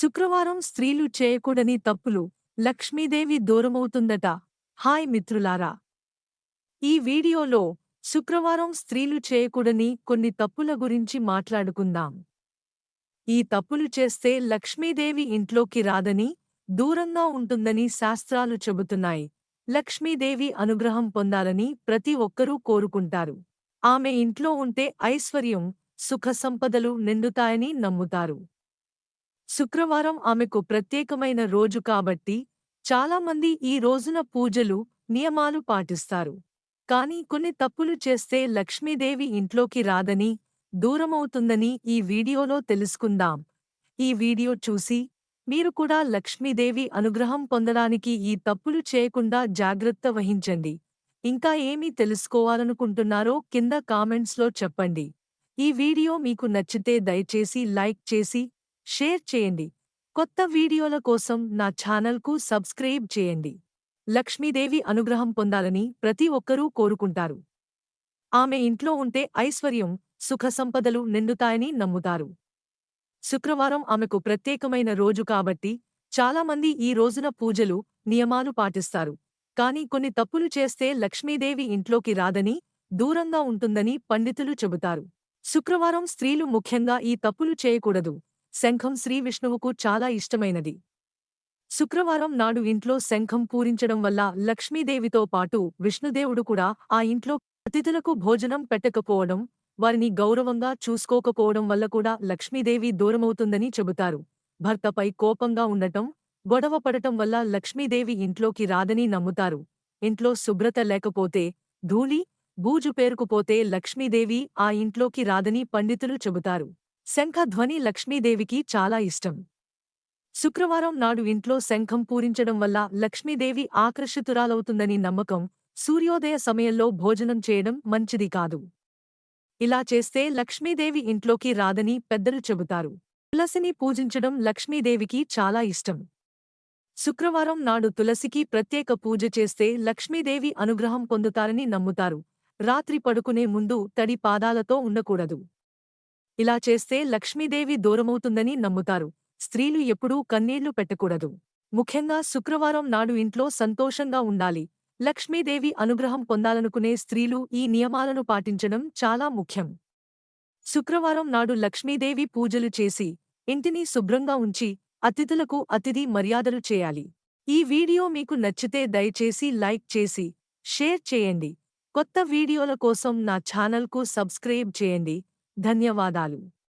శుక్రవారం స్త్రీలు చేయకూడని తప్పులు లక్ష్మీదేవి దూరమవుతుందట. హాయ్ మిత్రులారా. ఈ వీడియోలో శుక్రవారం స్త్రీలు చేయకూడని కొన్ని తప్పుల గురించి మాట్లాడుకుందాం. ఈ తప్పులు చేస్తే లక్ష్మీదేవి ఇంట్లోకి రాదని దూరంగా ఉంటుందని శాస్త్రాలు చెబుతున్నాయి. లక్ష్మీదేవి అనుగ్రహం పొందాలని ప్రతి ఒక్కరూ కోరుకుంటారు. ఆమె ఇంట్లో ఉంటే ఐశ్వర్యం సుఖ సంపదలు నిండుతాయని నమ్ముతారు. శుక్రవారం ఆమెకు ప్రత్యేకమైన రోజు కాబట్టి చాలామంది ఈ రోజున పూజలు నియమాలు పాటిస్తారు. కానీ కొన్ని తప్పులు చేస్తే లక్ష్మీదేవి ఇంట్లోకి రాదని దూరమవుతుందని ఈ వీడియోలో తెలుసుకుందాం. ఈ వీడియో చూసి మీరు కూడా లక్ష్మీదేవి అనుగ్రహం పొందడానికి ఈ తప్పులు చేయకుండా జాగ్రత్త వహించండి. ఇంకా ఏమీ తెలుసుకోవాలనుకుంటున్నారో కింద కామెంట్స్లో చెప్పండి. ఈ వీడియో మీకు నచ్చితే దయచేసి లైక్ చేసి షేర్ చేయండి. కొత్త వీడియోల కోసం నా ఛానల్కు సబ్స్క్రైబ్ చేయండి. లక్ష్మీదేవి అనుగ్రహం పొందాలని ప్రతి ఒక్కరూ కోరుకుంటారు. ఆమె ఇంట్లో ఉంటే ఐశ్వర్యం సుఖసంపదలు నిండుతాయని నమ్ముతారు. శుక్రవారం ఆమెకు ప్రత్యేకమైన రోజు కాబట్టి చాలామంది ఈ రోజున పూజలు నియమాలు పాటిస్తారు. కాని కొన్ని తప్పులు చేస్తే లక్ష్మీదేవి ఇంట్లోకి రాదని దూరంగా ఉంటుందని పండితులు చెబుతారు. శుక్రవారం స్త్రీలు ముఖ్యంగా ఈ తప్పులు చేయకూడదు. శంఖం శ్రీ విష్ణువుకు చాలా ఇష్టమైనది. శుక్రవారం నాడు ఇంట్లో శంఖం పూరించడం వల్ల లక్ష్మీదేవితో పాటు విష్ణుదేవుడు కూడా ఆ ఇంట్లో అతిథులకు భోజనం పెట్టకపోవడం వారిని గౌరవంగా చూసుకోకపోవడం వల్ల కూడా లక్ష్మీదేవి దూరమవుతుందని చెబుతారు. భర్తపై కోపంగా ఉండటం గొడవ పడటం వల్ల లక్ష్మీదేవి ఇంట్లోకి రాదని నమ్ముతారు. ఇంట్లో శుభ్రత లేకపోతే ధూళి బూజు పేరుకుపోతే లక్ష్మీదేవి ఆ ఇంట్లోకి రాదని పండితులు చెబుతారు. శంఖ ధ్వని లక్ష్మీదేవికి చాలా ఇష్టం. శుక్రవారం నాడు ఇంట్లో శంఖం పూరించడం వల్ల లక్ష్మీదేవి ఆకర్షితురాలవుతుందని నమ్మకం సూర్యోదయ సమయంలో భోజనం చేయడం మంచిది కాదు. ఇలా చేస్తే లక్ష్మీదేవి ఇంట్లోకి రాదని పెద్దలు చెబుతారు. తులసిని పూజించడం లక్ష్మీదేవికి చాలా ఇష్టం. శుక్రవారం నాడు తులసికి ప్రత్యేక పూజ చేస్తే లక్ష్మీదేవి అనుగ్రహం పొందుతారని నమ్ముతారు. రాత్రి పడుకునే ముందు తడి పాదాలతో ఉండకూడదు. ఇలా చేస్తే లక్ష్మీదేవి దూరమవుతుందని నమ్ముతారు. స్త్రీలు ఎప్పుడూ కన్నీళ్ళు పెట్టకూడదు. ముఖ్యంగా శుక్రవారం నాడు ఇంట్లో సంతోషంగా ఉండాలి. లక్ష్మీదేవి అనుగ్రహం పొందాలనుకునే స్త్రీలు ఈ నియమాలను పాటించడం చాలా ముఖ్యం. శుక్రవారం నాడు లక్ష్మీదేవి పూజలు చేసి ఇంటిని శుభ్రంగా ఉంచి అతిథులకు అతిథి మర్యాదలు చేయాలి. ఈ వీడియో మీకు నచ్చితే దయచేసి లైక్ చేసి షేర్ చేయండి. కొత్త వీడియోల కోసం నా ఛానల్కు సబ్స్క్రైబ్ చేయండి. ధన్యవాదాలు.